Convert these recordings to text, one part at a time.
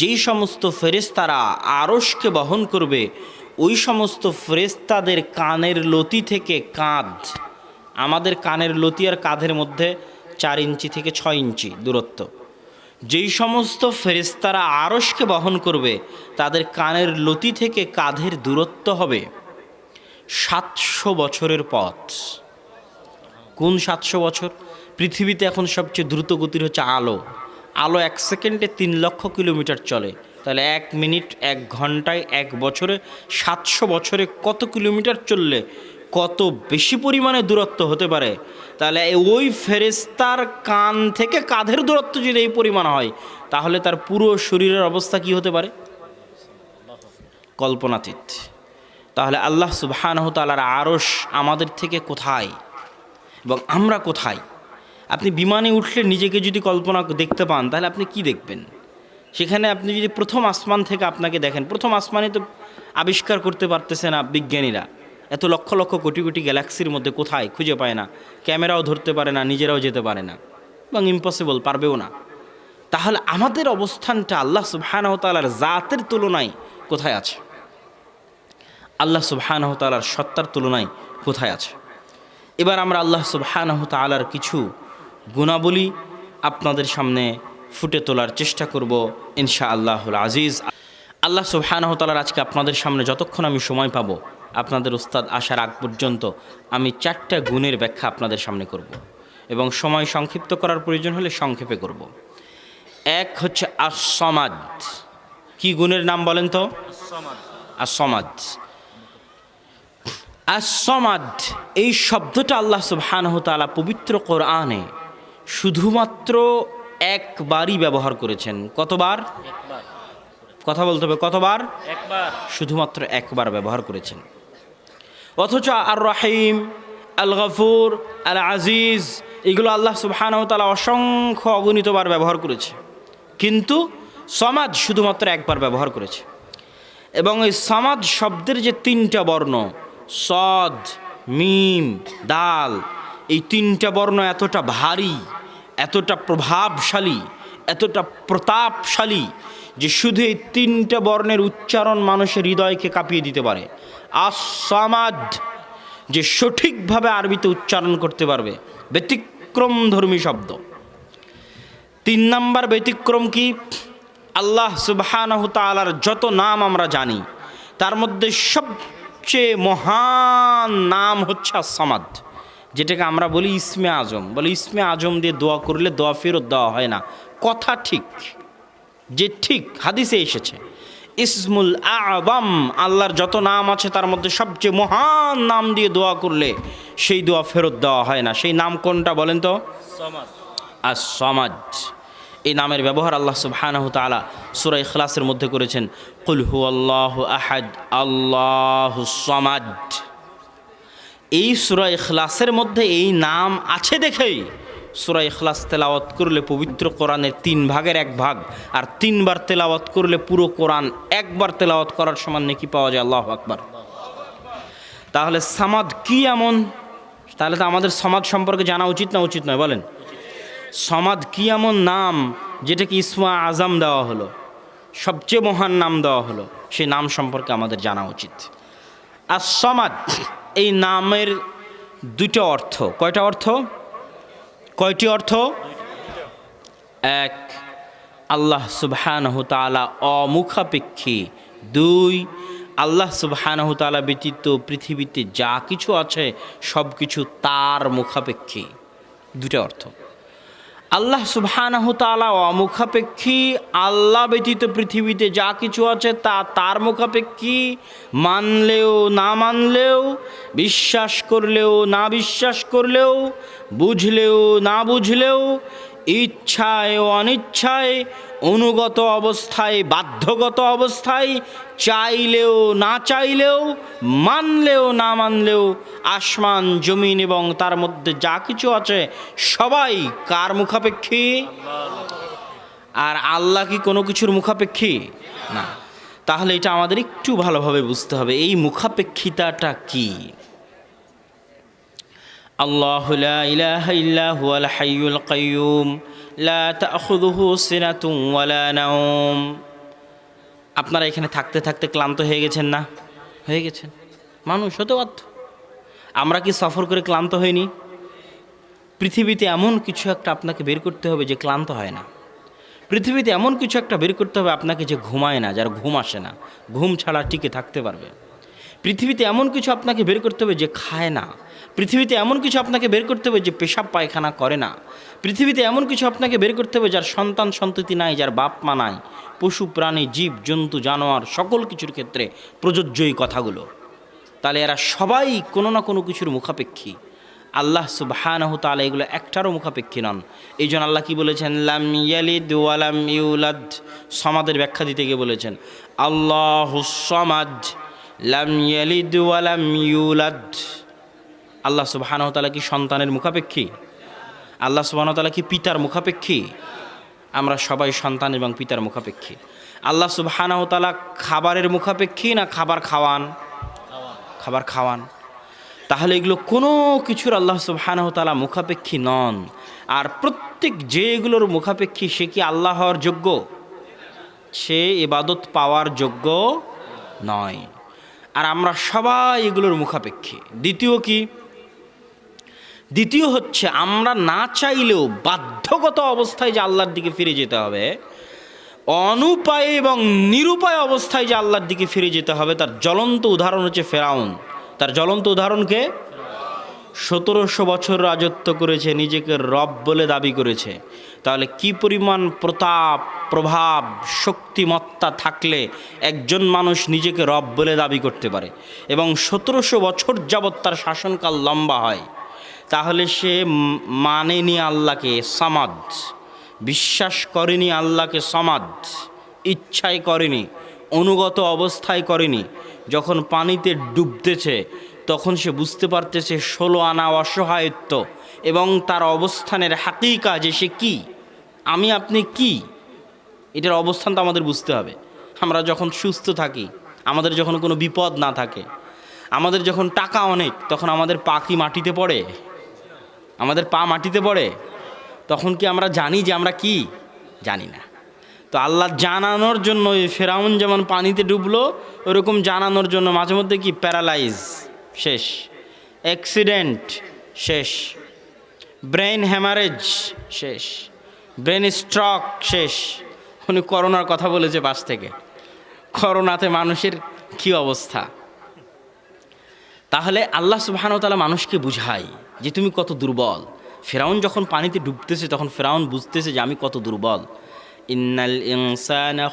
যেই সমস্ত ফেরেস্তারা আরশকে বহন করবে, ওই সমস্ত ফেরেস্তাদের কানের লতি থেকে কাঁধ, আমাদের কানের লতি আর কাঁধের মধ্যে চার ইঞ্চি থেকে ছয় ইঞ্চি দূরত্ব। যেই সমস্ত ফেরেস্তারা আরশকে বহন করবে, তাদের কানের লতি থেকে কাঁধের দূরত্ব হবে সাতশো বছরের পথ। কোন সাতশো বছর? পৃথিবীতে এখন সবচেয়ে দ্রুত গতির হচ্ছে আলো। আলো এক সেকেন্ডে তিন লক্ষ কিলোমিটার চলে। তাহলে এক মিনিট, এক ঘন্টায়, এক বছরে, সাতশো বছরে কত কিলোমিটার চললে কত বেশি পরিমাণে দূরত্ব হতে পারে? তাহলে ওই ফেরেস্তার কান থেকে কাঁধের দূরত্ব যদি এই পরিমাণ হয়, তাহলে তার পুরো শরীরের অবস্থা কি হতে পারে? কল্পনাতীত। তাহলে আল্লাহ সুবহানাহু তাআলার আরশ আমাদের থেকে কোথায় এবং আমরা কোথায়? আপনি বিমানে উঠলে নিজেকে যদি কল্পনা দেখতে পান, তাহলে আপনি কি দেখবেন? সেখানে আপনি যদি প্রথম আসমান থেকে আপনাকে দেখেন, প্রথম আসমানে তো আবিষ্কার করতে পারতেছে না বিজ্ঞানীরা। এত লক্ষ লক্ষ কোটি কোটি গ্যালাক্সির মধ্যে কোথায়? খুঁজে পায় না। ক্যামেরাও ধরতে পারে না, নিজেরাও যেতে পারে না। এবং ইম্পসিবল পারবেও না। তাহলে আমাদের অবস্থানটা আল্লাহ সুবহানাহু তাআলার জাতের তুলনায় কোথায় আছে? আল্লাহ সুবহানাহু তাআলার সত্তার তুলনায় কোথায় আছে? এবার আমরা আল্লাহ সুবহানাহু তাআলার কিছু গুণাবলী আপনাদের সামনে ফুটে তোলার চেষ্টা করব ইনশা আল্লাহুল আজিজ। আল্লাহ সুবহানাহু তাআলার আজকে আপনাদের সামনে যতক্ষণ আমি সময় পাবো, আপনাদের উস্তাদ আসার আগ পর্যন্ত আমি চারটা গুণের ব্যাখ্যা আপনাদের সামনে করব এবং সময় সংক্ষিপ্ত করার প্রয়োজন হলে সংক্ষেপে করব। এক হচ্ছে আসমাদ কি গুণের নাম বলেন তো? আসমাদ আসমাদ এই শব্দটা আল্লাহ সুবহানাহু তাআলা পবিত্র কোরআনে শুধুমাত্র একবারই ব্যবহার করেছেন। কতবার? কথা বলতে হবে কতবার? একবার। শুধুমাত্র একবার ব্যবহার করেছেন। অথচ আর রাহিম আল গফুর আল আজিজ এগুলো আল্লাহ সুবহানাহু তাআলা অসংখ্য অগণিতবার ব্যবহার করেছে। কিন্তু সমাজ শুধুমাত্র একবার ব্যবহার করেছে। এবং এই সমাজ শব্দের যে তিনটা বর্ণ সদ মিম দাল এই তিনটা বর্ণ এতটা ভারী এতটা প্রভাবশালী, এতটা প্রতাপশালী যে শুধু এই তিনটা বর্ণের উচ্চারণ মানুষের হৃদয়কে কাঁপিয়ে দিতে পারে। আসামাদ যে সঠিকভাবে আরবিতে উচ্চারণ করতে পারবে, ব্যতিক্রম ধর্মী শব্দ। তিন নাম্বার ব্যতিক্রম কি? আল্লাহ সুবহানাহু তাআলার যত নাম আমরা জানি, তার মধ্যে সবচেয়ে মহান নাম হচ্ছে আসামাদ যেটাকে আমরা বলি ইসমে আজম। বলে ইসমে আজম দিয়ে দোয়া করলে দোয়া ফেরত দেওয়া হয় না। কথা ঠিক যে ঠিক হাদিসে এসেছে। ইসমুল আদম আল্লাহর যত নাম আছে তার মধ্যে সবচেয়ে মহান নাম দিয়ে দোয়া করলে সেই দোয়া ফেরত দেওয়া হয় না। সেই নাম কোনটা বলেন তো? সমাজ আর সমাজ এই নামের ব্যবহার আল্লাহ সুবহানাহু তাআলা সূরা ইখলাসের মধ্যে করেছেন। কুল হু আল্লাহ আহাদ আল্লাহ সমাদ। এই সূরা ইখলাসের মধ্যে এই নাম আছে দেখেই। সূরা ইখলাস তেলাওয়াত করলে পবিত্র কোরআনের তিন ভাগের এক ভাগ, আর তিনবার তেলাওয়াত করলে পুরো কোরআন একবার তেলাওয়াত করার সমান নাকি পাওয়া যায়, আল্লাহ আকবার। তাহলে সামাদ কি এমন? তাহলে তো আমাদের সমাজ সম্পর্কে জানা উচিত না উচিত নয়, বলেন। সমাদ কি এমন নাম যেটাকে ইসমা আজম দেওয়া হলো? সবচেয়ে মহান নাম দেওয়া হলো, সেই নাম সম্পর্কে আমাদের জানা উচিত। আর সমাদ এই নামের দুটো অর্থ। কয়টা অর্থ? কয়টি অর্থ? এক, আল্লাহ সুবাহানহতালা অমুখাপেক্ষী। দুই, আল্লাহ সুবাহানহতালা ব্যতীত পৃথিবীতে যা কিছু আছে সব কিছু তার মুখাপেক্ষী। দুটো অর্থ। আল্লাহ সুবহানাহ তালা অমুখাপেক্ষী আল্লাহ ব্যতীত পৃথিবীতে যা কিছু আছে তা তার মুখাপেক্ষী। মানলেও না মানলেও, বিশ্বাস করলেও না বিশ্বাস করলেও, বুঝলেও না বুঝলেও ইচ্ছায় অনিচ্ছায়, অনুগত অবস্থায়, বাধ্যগত অবস্থায়, চাইলেও না চাইলেও, মানলেও না মানলেও আসমান, জমিন এবং তার মধ্যে যা কিছু আছে সবাই কার মুখাপেক্ষী? আর আল্লাহ কি কোনো কিছুর মুখাপেক্ষী? না। তাহলে এটা আমাদের একটু ভালোভাবে বুঝতে হবে, এই মুখাপেক্ষিতাটা কি? الله لا إله إلا هو الحي القيوم لا تأخذه سنة ولا نوم আপনারা এখানে থাকতে থাকতে ক্লান্ত হয়ে গেছেন না হয়ে গেছেন মানুষ হতে বাধ্য আমরা কি সফর করে ক্লান্ত হইনি পৃথিবীতে এমন কিছু একটা আপনাকে বের করতে হবে যে ক্লান্ত হয় না পৃথিবীতে এমন কিছু একটা বের করতে হবে আপনাকে যে ঘুমায় না যার ঘুম আসে না ঘুম ছাড়া টিকে থাকতে পারবে পৃথিবীতে এমন কিছু আপনাকে বের করতে হবে যে খায় না পৃথিবীতে এমন কিছু আপনাকে বের করতে হবে যে পেশাব পায়খানা করে না। পৃথিবীতে এমন কিছু আপনাকে বের করতে হবে যার সন্তান সন্ততি নাই, যার বাপ মা নাই, পশু, প্রাণী, জীব, জন্তু, জানোয়ার, সকল কিছুর ক্ষেত্রে প্রযোজ্য এই কথাগুলো। তাহলে এরা সবাই কোনো না কোনো কিছুর মুখাপেক্ষী। আল্লাহ সুবহানাহু তাআলা এগুলো একটারও মুখাপেক্ষী নন। এই জন্য আল্লাহ কি বলেছেন? লাম ইয়ালিদ ওয়ালাম ইউলাদ। সমাদের ব্যাখ্যা দিতে গিয়ে বলেছেন, আল্লাহ সমাদ, লাম ইয়ালিদ ওয়ালাম ইউলাদ। আল্লাহ সুবহানাহু তাআলা কি সন্তানের মুখাপেক্ষী? আল্লাহ সুবহানাহু তাআলা কি পিতার মুখাপেক্ষী? আমরা সবাই সন্তান এবং পিতার মুখাপেক্ষী। আল্লাহ সুবহানাহু তাআলা খাবারের মুখাপেক্ষী না খাবার খাওয়ান? খাবার খাওয়ান। তাহলে এগুলো কোনো কিছুর আল্লাহ সুবহানাহু তাআলা মুখাপেক্ষী নন। আর প্রত্যেক যে এগুলোর মুখাপেক্ষী সে কি আল্লাহ হওয়ার যোগ্য? সে ইবাদত পাওয়ার যোগ্য নয়। আর আমরা সবাই এগুলোর মুখাপেক্ষী। দ্বিতীয় কি? দ্বিতীয় হচ্ছে, আমরা না চাইলেও বাধ্যগত অবস্থায় যে আল্লাহর দিকে ফিরে যেতে হবে, অনুপায়ে এবং নিরুপায় অবস্থায় যে আল্লাহর দিকে ফিরে যেতে হবে, তার জ্বলন্ত উদাহরণ হচ্ছে ফেরাউন। তার জ্বলন্ত উদাহরণকে সতেরোশো বছর রাজত্ব করেছে, নিজেকে রব বলে দাবি করেছে। তাহলে কি পরিমাণ প্রতাপ, প্রভাব, শক্তিমত্তা থাকলে একজন মানুষ নিজেকে রব বলে দাবি করতে পারে? এবং সতেরোশো বছর যাবৎ তার শাসনকাল লম্বা হয়। তাহলে সে মানেনি আল্লাহকে সমাজ বিশ্বাস করেনি আল্লাহকে সমাজ ইচ্ছাই করেনি, অনুগত অবস্থায় করেনি। যখন পানিতে ডুবতেছে, তখন সে বুঝতে পারতেছে ষোলো আনা অসহায়ত্ব এবং তার অবস্থানের হাকিকা যে সে কি, আমি আপনি কি? এটার অবস্থান তো আমাদের বুঝতে হবে। আমরা যখন সুস্থ থাকি, আমাদের যখন কোনো বিপদ না থাকে আমাদের যখন টাকা অনেক, তখন আমাদের পা কি মাটিতে পড়ে? আমাদের পা মাটিতে পড়ে? তখন কি আমরা জানি যে আমরা কি? জানি না। তো আল্লাহ জানানোর জন্য ওই ফেরাউন যেমন পানিতে ডুবলো, ওরকম জানানোর জন্য মাঝে মধ্যে কি? প্যারালাইজ, শেষ। অ্যাক্সিডেন্ট, শেষ। ব্রেন হ্যামারেজ, শেষ। ব্রেন স্ট্রক, শেষ। উনি করোনার কথা বলেছে পাশ থেকে। করোনাতে মানুষের কি অবস্থা? তাহলে আল্লাহ সুবাহানতালা মানুষকে বুঝায় যে তুমি কত দুর্বল। ফেরাউন যখন পানিতে ডুবতেছে, তখন ফেরাউন বুঝতেছে যে আমি কত দুর্বল। ইন্নাল ইনসানা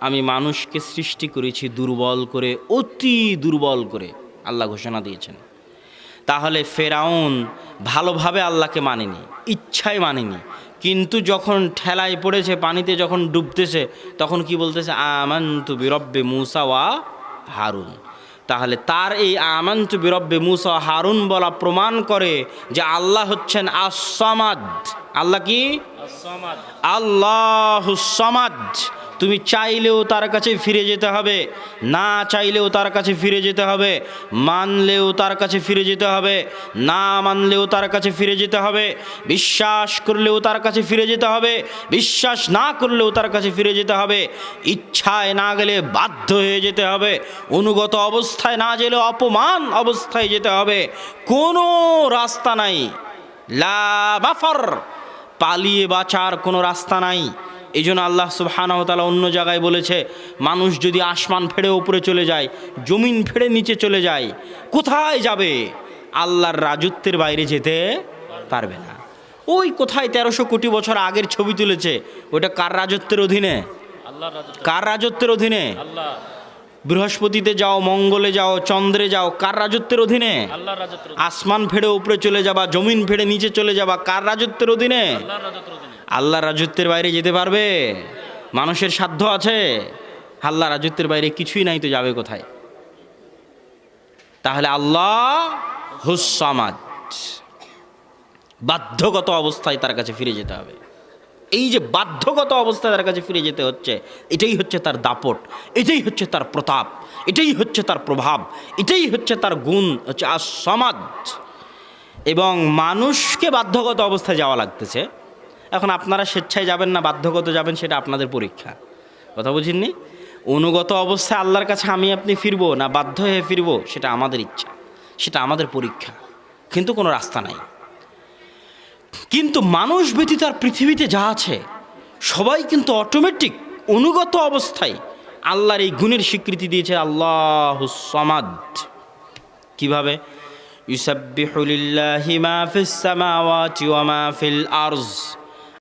আমি মানুষকে সৃষ্টি করেছি দুর্বল করে, অতি দুর্বল করে, আল্লাহ ঘোষণা দিয়েছেন। তাহলে ফেরাউন ভালোভাবে আল্লাহকে মানেনি ইচ্ছায় মানেনি। কিন্তু যখন ঠেলায় পড়েছে, পানিতে যখন ডুবতেছে, তখন কি বলতেছে? আমান্তু বিরব্বে মুসা ওয়া হারুন। তাহলে তার এই আমান্তু বিরব্বে মুসা হারুন বলা প্রমাণ করে যে আল্লাহ হচ্ছেন আসমাদ আল্লাহ কি? আল্লাহ সমাজ তুমি চাইলেও তার কাছে ফিরে যেতে হবে, না চাইলেও তার কাছে ফিরে যেতে হবে, মানলেও তার কাছে ফিরে যেতে হবে, না মানলেও তার কাছে ফিরে যেতে হবে, বিশ্বাস করলেও তার কাছে ফিরে যেতে হবে, বিশ্বাস না করলেও তার কাছে ফিরে যেতে হবে, ইচ্ছায় না গেলে বাধ্য হয়ে যেতে হবে, অনুগত অবস্থায় না গেলে অপমান অবস্থায় যেতে হবে, কোনো রাস্তা নাই, লা পালিয়ে বাঁচার কোনো রাস্তা নাই। এই জন্য আল্লাহ সুবহানাহতালা অন্য জায়গায় বলেছে মানুষ যদি আসমান ফেড়ে উপরে চলে যায় জমিন ফেড়ে নিচে চলে যায় কোথায় যাবে? আল্লাহর রাজত্বের বাইরে যেতে পারবে না। ওই কোথায় তেরোশো কোটি বছর আগের ছবি তুলেছে ওটা কার রাজত্বের অধীনে? কার রাজত্বের অধীনে? বৃহস্পতিতে যাও মঙ্গলে যাও চন্দ্রে যাও কার রাজত্বের অধীনে? আসমান ফেড়ে উপরে চলে যাবা জমিন ফেড়ে নিচে চলে যাবা কার রাজত্বের অধীনে। আল্লাহ রাজত্বের বাইরে যেতে পারবে? মানুষের সাধ্য আছে। আল্লাহ রাজত্বের বাইরে কিছুই নাই তো যাবে কোথায়? তাহলে আল্লাহ হুসামাদ বাধ্যগত অবস্থায় তার কাছে ফিরে যেতে হবে। এই যে বাধ্যগত অবস্থায় তার কাছে ফিরে যেতে হচ্ছে, এটাই হচ্ছে তার দাপট, এটাই হচ্ছে তার প্রতাপ, এটাই হচ্ছে তার প্রভাব, এটাই হচ্ছে তার গুণ, হচ্ছে আর সমাজ এবং মানুষকে বাধ্যগত অবস্থায় যাওয়া লাগতেছে। এখন আপনারা স্বেচ্ছায় যাবেন না, বাধ্যগত যাবেন, সেটা আপনাদের পরীক্ষা। কথা বুঝিনি অনুগত অবস্থায় আল্লাহর কাছে আমি আপনি ফিরবো না, বাধ্য হয়ে ফিরবো, সেটা আমাদের ইচ্ছা, সেটা আমাদের পরীক্ষা। কিন্তু কোনো রাস্তা নাই। কিন্তু মানুষ ব্যতীত আর পৃথিবীতে যা আছে, সবাই কিন্তু অটোমেটিক অনুগত অবস্থায় আল্লাহর এই গুণের স্বীকৃতি দিয়েছে, আল্লাহ সমাদ। কীভাবে? ইউসাব্বিহু লিল্লাহি মা ফিস ওয়া মা ফিল আরজ।